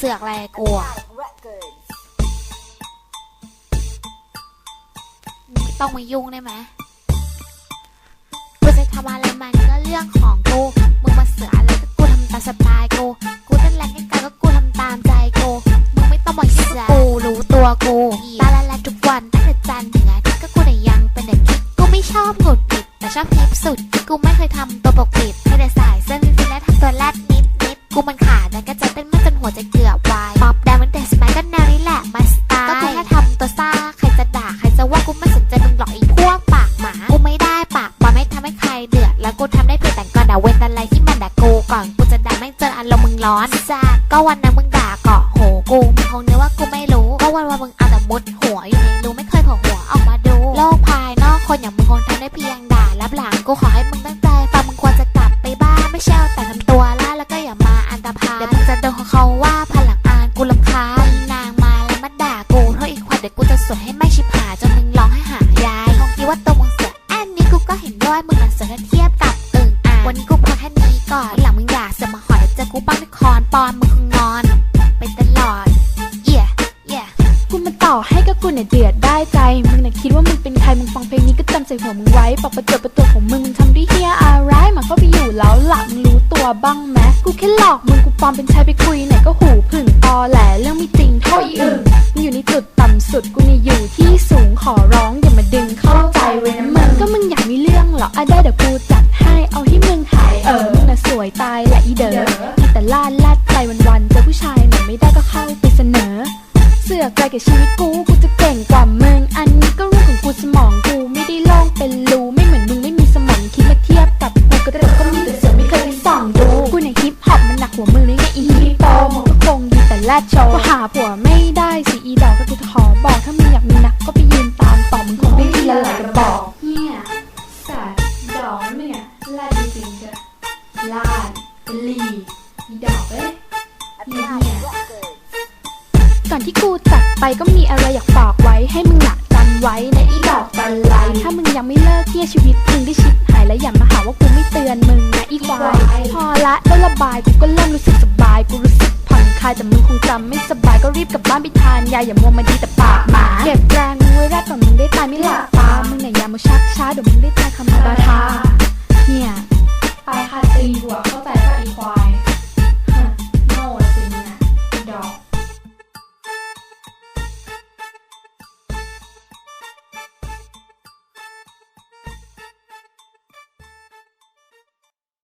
เสือกอะไรกูอะมึงไม่ต้องมายุ่งได้ไหมกูจะทำอะไรมันก็เรื่องของกู มึงมาเสือกอะไรก็กูทำตามสไตล์กู กูเต้นแรงให้กันก็กูทำตามใจกู มึงไม่ต้องมายุ่งกูรู้ตัวกูตาละละทุกวันตั้งแต่จันทร์ถึงอาทิตย์ก็กูได้ยังเป็นเด็กคิดกูไม่ชอบหงุดหงิดแต่ชอบฮิปสุด กูไม่เคยทำตัวปกปิดไม่ได้สายเส้น เว้นอะไรที่มันด่ากูก่อนกูจะด่าไม่เจออารมณ์มึงร้อนจ้าก็วันนั้นมึงด่าเกาะโหกูมึงคงนึกว่ากูไม่รู้ ก็วันวันมึงเอาแต่มุดหัวอยู่ในรูไม่เคยโผล่หัวออกมาดู โลกภายนอกคนอย่างมึงคงทำได้เพียงด่ารับหลังกูขอให้มึงตั้งใจฟังมึง ปอนมึงคงงอน ไปตลอด เย่เย่กูมาต่อให้ก็กูเนี่ยเดือดได้ใจ มึงน่ะคิดว่ามึงเป็นใคร มึงฟังเพลงนี้ก็จำใส่หัวมึงไว้ ปอกประเจบประตัวของมึงมึงทำด้วยเฮียอะไรมันก็ไปอยู่แล้วหลังรู้ตัวบ้างไหมกูแค่หลอกมึงกูปลอมเป็นชายไปคุยไหนก็หูผึ่งตอแหลเรื่องไม่จริงเท่าอีอื่นมึงอยู่ในจุดต่ำสุดกูนี่อยู่ที่สูงขอร้องอย่ามาดึงเข้าใจไว้นะมึงก็มึงอยากมีเรื่องเหรออะได้เดี๋ยวกูจัดให้เอาที่มึงหายเออมึงน่ะสวยตาย วันๆเจอผู้ชายไหนไม่ได้ก็เข้าไปเสนอ เสือกใจกับชีวิตกูกูจะเก่งกว่ามึงอันนี้ก็เรื่องของกูสมองกูไม่ได้โล่งเป็นรูไม่เหมือนมึงไม่มีสมองคิดมาเทียบกับกูก็ได้ก็มีแต่เสือไม่เคยได้ส่องดูกูเนี่ยฮิปฮอปมันหนักหัวมึงเลยไงอีฮิปโปมึงก็คงดีแต่แรดโชว์ก็หาผัวไม่ได้สิอีดอกก็กูจะขอบอกถ้ามึงอยากมีนักก็ไปยืนตามต่อมึงคงได้ทีละหลายกระบอกเนี่ยสัตว์ดอกมึงอะลาดจริงๆจะลาดเป็นลีอีดอกเอ้ย เนี่ยก่อนที่กูจากไปก็มีอะไรอยากฝากไว้ ให้มึงหนักจำไว้ในอีดอกบันไลถ้ามึงยังไม่เลิกเที่ยชีวิตมึงได้ชิบหายแล้วอย่ามาหาว่ากูไม่เตือนมึงนะอีควายพอละได้ระบายกูก็เริ่มรู้สึกสบายกูรู้สึกผ่อนคลายแต่มึงคงจำไม่สบายก็รีบกลับบ้านไปทานยาอย่ามัวมาดีแต่ปากหมาเก็บแรงมึงไว้แรกก่อนมึงได้ตายไม่หลับตามึงเนี่ยอย่ามาชักช้าเดี๋ยวมึงได้